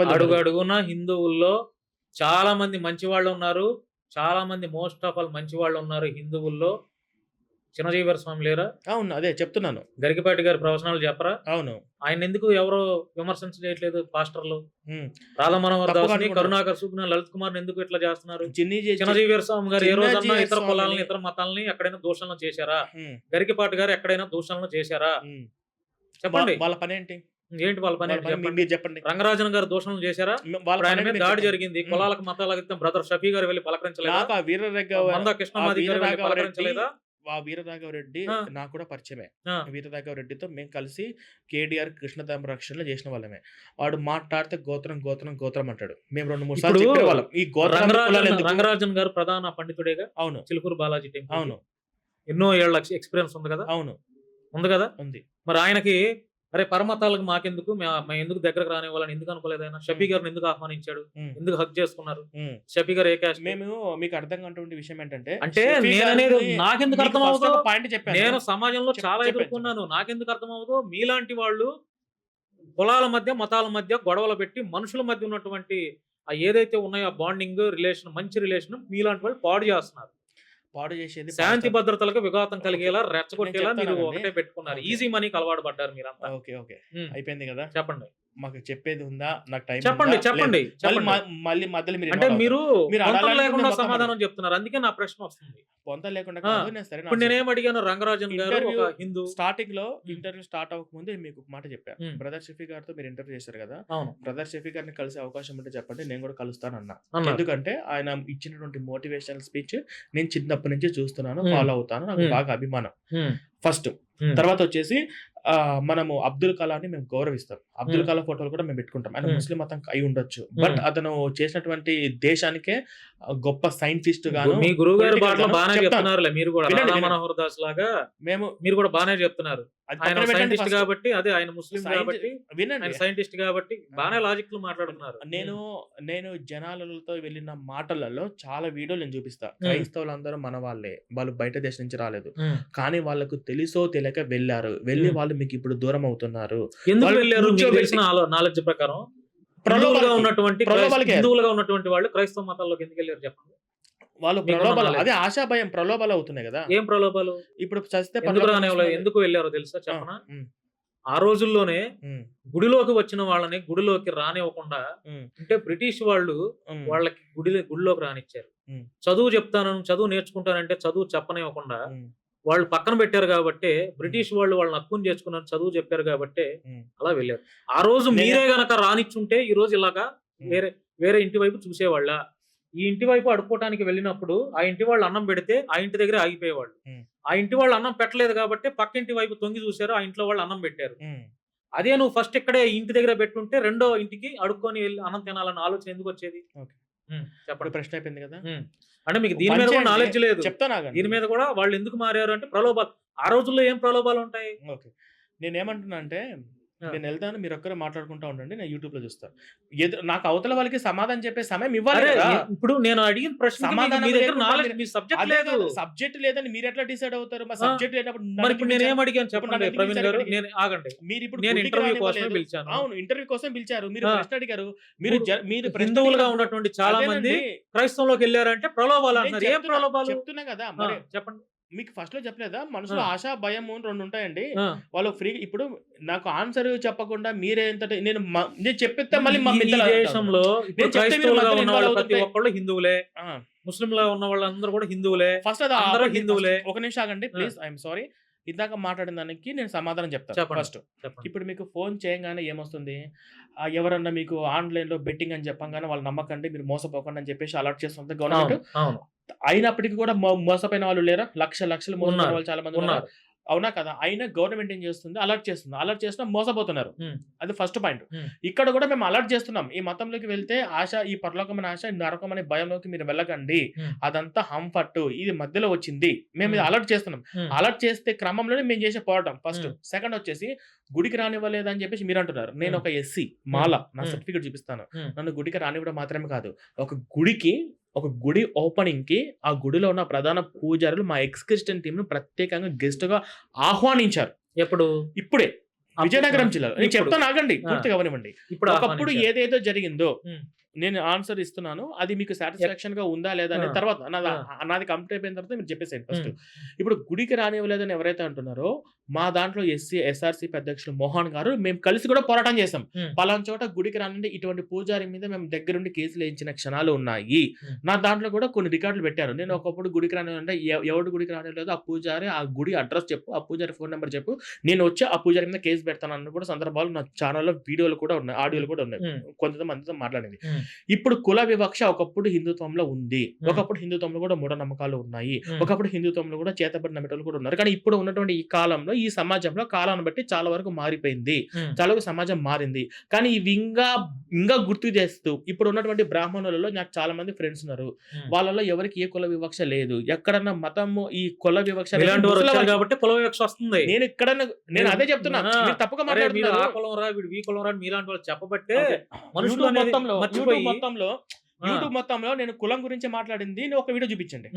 అడుగు. అడుగున హిందువుల్లో చాలా మంది మంచి వాళ్ళు ఉన్నారు. చాలా మంది మోస్ట్ ఆఫ్ ఆల్ మంచి వాళ్ళు ఉన్నారు హిందువుల్లో. చిన్నజీవర స్వామి లేరా? అవును అదే చెప్తున్నాను. గరికపాటి గారి ప్రవచనాలు చెప్పరా? అవును. ఆయన ఎందుకు ఎవరో విమర్శించలేదు పాస్టర్లు? ఉమ్. రాధా మనోహర్ తప్పుగా దాస్. కరుణాకర్ సుగ్న లలిత్ కుమార్ ఎందుకు ఇట్లా చేస్తున్నారు? చిన్నజీవర స్వామి గారు ఏ రోజన్నా ఇతర కులాలని ఇతర మతాలని ఎక్కడైనా దూషణలు చేశారా? గరికపాటి గారు ఎక్కడైనా దూషణలు చేశారా. చెప్పండి. వాళ్ళ పని ఏంటి ఏంటి వాళ్ళ పని వాళ్ళ మీరు చెప్పండి. రంగరాజన్ గారు దూషణలు చేశారా? వాళ్ళ దాడి. జరిగింది. కులాలకు మతాలకు బ్రదర్ షఫీ గారు వెళ్ళి పలకరించలేదా? వీరరాఘవ వెళ్ళి పలకరించలేదా? ఆ. నాకు కూడా పరిచయమే. ఆ. వీరరాఘవ రెడ్డితో మేము కలిసి కేడిఆర్ కృష్ణధామ రక్షణలో చేసిన వాళ్ళమే. వాడు మాట్లాడితే గోత్రం గోత్రం గోత్రం అంటాడు. మేము రెండు మూడు సార్లు చెప్పేవాళ్ళం. ఈ గోత్రం రంగరాజన్ గారు ప్రధాన పండితుడేగా? అవును. చిలుకూరు బాలాజీ టెంపుల్ అవును. ఎన్నో ఏళ్ళ ఎక్స్పీరియన్స్ ఉంది కదా? అవును. ఉంది కదా? ఉంది. మరి ఆయనకి అరే పరమతాలకు మాకెందుకు? మే- మేము ఎందుకు దగ్గరకు రానివ్వాలని ఎందుకు అనుకోలేదు ఆయన? షఫీ గారిని ఎందుకు ఆహ్వానించాడు? ఎందుకు హక్ చేసుకున్నారు. షఫీ గారు ఏ క్యాస్ట్ మేము మీకు అర్థం కానటువంటి విషయం ఏంటంటే అంటే షఫీ నేను గారిని అనేది నాకెందుకు అర్థం అవుతుందో పాయింట్ చెప్పాను. నేను సమాజంలో చాలా ఎదుర్కొన్నాను. నాకెందుకు అర్థం అవ్వదో? మీలాంటి వాళ్ళు కులాల మధ్య మతాల మధ్య గొడవలు పెట్టి మనుషుల మధ్య ఉన్నటువంటి ఆ ఏదైతే ఉన్నాయో ఆ బాండింగ్ రిలేషన్ మంచి రిలేషన్ మీలాంటి వాళ్ళు పాడు చేస్తున్నారు. పాడు చేసేది శాంతి. భద్రతలకు విఘాతం కలిగేలా రెచ్చగొట్టేలా మీరు. ఒకటే పెట్టుకున్నారు. ఈజీ మనీకి అలవాటు పడ్డారు మీరంతా ఓకే ఓకే. అయిపోయింది కదా చెప్పండి మాకు చెప్పేది ఉందా? నాకు టైం చెప్పండి? చెప్పండి. మళ్ళీ మధ్యలో మీరు అంటే మీరు లేకుండా సమాధానం చెప్తున్నారు. అందుకే నా ప్రశ్న వస్తుంది. పొంత లేకుండా నేను సరే నేనేం అడిగాను రంగరాజన్ గారు హిందూ. స్టార్టింగ్లో ఇంటర్వ్యూ స్టార్ట్ అవ్వక ముందే మీకు ఒక మాట చెప్పాను. బ్రదర్ షఫీ గారితో మీరు ఇంటర్వ్యూ చేశారు కదా? బ్రదర్ షఫీ గారిని కలిసే అవకాశం ఉంటే చెప్పండి నేను కూడా కలుస్తాను అన్న. ఎందుకంటే ఆయన ఇచ్చినటువంటి మోటివేషనల్ స్పీచ్ నేను చిన్నప్పటి నుంచి చూస్తున్నాను. ఫాలో అవుతాను నాకు. బాగా అభిమానం. ఫస్ట్. తర్వాత వచ్చేసి మనము అబ్దుల్ కలాంని మేము గౌరవిస్తాం అబ్దుల్. కలాం ఫోటోలు కూడా మేము పెట్టుకుంటాం ఆయన. ముస్లిం మతం అయి ఉండొచ్చు బట్. అతను చేసినటువంటి దేశానికే గొప్ప సైంటిస్ట్ గాను మీ గురువు గారి బాగానే చెప్తాను. చెప్తున్నారులే మీరు కూడా. మనోహర్ దాస్ లాగా మేము మీరు కూడా బాగానే చెప్తున్నారు ఆయన సైంటిస్ట్. కాబట్టి అదే ఆయన ముస్లిం కాబట్టి వినండి. సైంటిస్ట్ కాబట్టి బాగానే లాజిక్ మాట్లాడుతున్నారు. నేను నేను జనాలతో వెళ్ళిన మాటలలో చాలా వీడియోలు నేను చూపిస్తా. క్రైస్తవులందరూ మన వాళ్ళే. వాళ్ళు బయట దేశం నుంచి రాలేదు. కానీ వాళ్ళకు తెలుసో తెలియక వెళ్ళారు. వెళ్ళి. వాళ్ళు మీకు ఇప్పుడు దూరం అవుతున్నారు. ఎందుకు వాళ్ళు వెళ్ళారు? నాలెడ్జ్ ప్రకారం హిందువులుగా ఉన్నటువంటి హిందువులుగా ఉన్నటువంటి వాళ్ళు క్రైస్తవ మతాల్లోకి ఎందుకు వెళ్ళారు చెప్పండి. వాళ్ళు ప్రలోభాలు. అదే ఆశా భయం ప్రలోభాలు అవుతున్నాయి కదా. ఏం ప్రలోభాలు? ఇప్పుడు చస్తే ఎందుకు వెళ్ళారో తెలుసా? చెప్పనా? ఆ రోజుల్లోనే గుడిలోకి వచ్చిన వాళ్ళని గుడిలోకి రానివ్వకుండా అంటే బ్రిటిష్ వాళ్ళు వాళ్ళకి గుడి గుడిలోకి రానిచ్చారు. చదువు చెప్తాను చదువు నేర్చుకుంటానంటే చదువు చెప్పనివ్వకుండా వాళ్ళు పక్కన పెట్టారు కాబట్టి బ్రిటిష్ వాళ్ళు వాళ్ళని హక్కుని చేసుకున్నారు చదువు చెప్పారు కాబట్టి. అలా వెళ్ళారు. ఆ రోజు మీరే గనక రానిచ్చుంటే ఈ రోజు ఇలాగా. వేరే వేరే ఇంటి వైపు చూసేవాళ్ళ? ఈ ఇంటి వైపు అడుక్కోవడానికి వెళ్ళినప్పుడు ఆ ఇంటి వాళ్ళు అన్నం పెడితే ఆ ఇంటి దగ్గరే ఆగిపోయేవాళ్ళు. ఆ ఇంటి వాళ్ళు అన్నం పెట్టలేదు కాబట్టి పక్కింటి వైపు తొంగి చూశారు ఆ ఇంట్లో వాళ్ళు అన్నం పెట్టారు. అదే నువ్వు ఫస్ట్ ఇక్కడే ఇంటి దగ్గర పెట్టుంటే రెండో ఇంటికి అడుక్కొని వెళ్ళి అన్నం తినాలన్న ఆలోచన ఎందుకు వచ్చేది చెప్పండి ప్రశ్న అయిపోయింది కదా. అంటే మీకు దీని మీద కూడా. నాలెడ్జ్ లేదు చెప్తాను దీని మీద కూడా వాళ్ళు ఎందుకు మారారు అంటే ప్రలోభాలు ఆ రోజుల్లో ఏం ప్రలోభాలు ఉంటాయి ఓకే నేను ఏమంటున్నా అంటే. నేను వెళ్తాను మీరు ఒక్కరే మాట్లాడుకుంటా ఉండండి నేను యూట్యూబ్లో చూస్తాను నాకు అవతల వాళ్ళకి సమాధానం చెప్పే సమయం ఇవ్వాలి ఇప్పుడు నేను అడిగిన ప్రశ్న సమాధానం సబ్జెక్ట్ అదే లేదు. సబ్జెక్ట్ లేదని మీరు ఎట్లా డిసైడ్ అవుతారు? మా. సబ్జెక్ట్ లేనప్పుడు మరి ఇప్పుడు నేను. ఏం అడిగాను చెప్పండి ప్రవీణ్ గారు? నేను ఆగండి. మీరు ఇప్పుడు నేను ఇంటర్వ్యూ రానివ్వలేదు. పిలిచాను. అవును ఇంటర్వ్యూ కోసం పిలిచారు. మీరు. ప్రశ్న అడిగారు. మీరు మీరు హిందువులుగా. ఉన్నటువంటి చాలా మంది. క్రైస్తవంలోకి వెళ్ళారంటే ప్రలోభాలు నేను అంటున్నారు. ఏం ప్రలోభాలు? చెప్తున్నా కదా చెప్పండి. మీకు ఫస్ట్లో చెప్పలేదా మనసులో. ఆశ భయం రెండు ఉంటాయండి. వాళ్ళు ఫ్రీ ఇప్పుడు నాకు ఆన్సర్ చెప్పకుండా మీరే ఎంత నేను నేను చెప్పితే మళ్ళీ మా. దేశంలో ప్రతి ఒక్కళ్ళు హిందువులే ఆ. ముస్లింలుగా ఉన్న వాళ్ళందరూ కూడా హిందువులే ఫస్ట్ అది అందరూ. హిందువులే. ఒక నిమిషం ఆగండి ప్లీజ్ ఐఎమ్ సారీ ఇందాక మాట్లాడిన దానికి నేను సమాధానం చెప్తాను. ఫస్ట్ ఇప్పుడు మీకు ఫోన్ చేయగానే ఏమొస్తుంది ఎవరన్నా మీకు ఆన్లైన్లో బెట్టింగ్ అని చెప్పగానే వాళ్ళు నమ్మకండి మీరు మోసపోకండి అని చెప్పేసి అలర్ట్ చేస్తుంది గవర్నమెంట్ అయినప్పటికీ కూడా మోసపోయిన వాళ్ళు లేరా? లక్ష లక్షలు మోసపోయిన. వాళ్ళు చాలా మంది ఉన్నారు. అవునా కదా? అయినా గవర్నమెంట్ ఏం చేస్తుంది? అలర్ట్ చేస్తుంది. అలర్ట్ చేస్తున్నా మోసపోతున్నారు. అది ఫస్ట్ పాయింట్. ఇక్కడ కూడా మేము అలర్ట్ చేస్తున్నాం. ఈ మతంలోకి వెళ్తే ఆశ ఈ పరలోకమైన ఆశ నరకం అనే భయంలోకి మీరు వెళ్ళకండి. అదంతా హంఫట్ ఇది మధ్యలో వచ్చింది. మేము ఇది. అలర్ట్ చేస్తున్నాం. అలర్ట్ చేస్తే క్రమంలోనే మేము చేసే పోవటం ఫస్ట్. సెకండ్ వచ్చేసి గుడికి రానివ్వలేదు అని చెప్పేసి మీరు అంటున్నారు నేను. ఒక ఎస్సీ మాల నా. సర్టిఫికేట్ చూపిస్తాను. నన్ను గుడికి రానివ్వడం మాత్రమే కాదు ఒక గుడికి ఒక గుడి ఓపెనింగ్కి ఆ గుడిలో ఉన్న ప్రధాన పూజారులు మా ఎక్స్ క్రిస్టియన్ టీమ్ను ప్రత్యేకంగా గెస్ట్గా ఆహ్వానించారు ఎప్పుడు ఇప్పుడే విజయనగరం జిల్లాలో నేను చెప్తాను ఆగండి. పూర్తిగా అవనివ్వండి ఇప్పుడు ఒకప్పుడు. ఏదేదో జరిగిందో. నేను ఆన్సర్ ఇస్తున్నాను అది మీకు సాటిస్ఫాక్షన్గా ఉందా లేదా అనేది ఆ. తర్వాత నాది కంప్లీట్ అయిపోయిన తర్వాత మీరు చెప్పేసేయండి ఫస్ట్. ఇప్పుడు గుడికి రానివ్వలేదని ఎవరైతే అంటున్నారో మా దాంట్లో ఎస్సీ ఎస్ఆర్సీ అధ్యక్షులు మోహన్ గారు మేము కలిసి కూడా పోరాటం చేసాం. పలానా చోట గుడికి రానంటే ఇటువంటి పూజారి మీద మేము దగ్గరుండి కేసులు వేయించిన క్షణాలు ఉన్నాయి. నా దాంట్లో కూడా కొన్ని రికార్డులు పెట్టారు నేను ఒకప్పుడు గుడికి రానివ్వాలంటే ఎవ- ఎవడు గుడికి రానివ్వలేదు ఆ పూజారి ఆ గుడి అడ్రస్ చెప్పు ఆ పూజారి ఫోన్ నెంబర్ చెప్పు నేను వచ్చి ఆ పూజారి మీద కేసు పెడతాను అన్న కూడా సందర్భాలు నా ఛానల్లో వీడియోలు కూడా ఉన్నాయి ఆడియోలు కూడా ఉన్నాయి. కొంతమందితో మాట్లాడింది. ఇప్పుడు కుల వివక్ష ఒకప్పుడు హిందుత్వంలో ఉంది. ఒకప్పుడు హిందుత్వంలో కూడా మూఢనమ్మకాలు ఉన్నాయి. ఒకప్పుడు హిందుత్వంలో కూడా చేతబడి నమ్మేటోళ్ళు కూడా ఉన్నారు. కానీ ఇప్పుడు ఉన్నటువంటి ఈ కాలంలో ఈ సమాజంలో కాలాన్ని బట్టి చాలా వరకు మారిపోయింది. చాలా వరకు సమాజం మారింది. కానీ ఇవి ఇంకా ఇంకా గుర్తు చేస్తూ ఇప్పుడు ఉన్నటువంటి బ్రాహ్మణులలో నాకు చాలా మంది ఫ్రెండ్స్ ఉన్నారు. వాళ్ళలో ఎవరికి ఏ కుల వివక్ష లేదు. ఎక్కడన్నా మతము ఈ కుల వివక్ష కాబట్టి కుల వివక్ష వస్తుంది. నేను ఇక్కడ నేను అదే చెప్తున్నా. ఆ మాట్లాడుతున్నారు. కులం రా వీడు ఈ కులం రా అని మీలాంటి వాళ్ళు చెప్పబట్టే. మనుషులు మొత్తంలో యూట్యూబ్ మొత్తంలో యూట్యూబ్ మొత్తంలో నేను కులం గురించి మాట్లాడింది నేను ఒక వీడియో చూపించండి.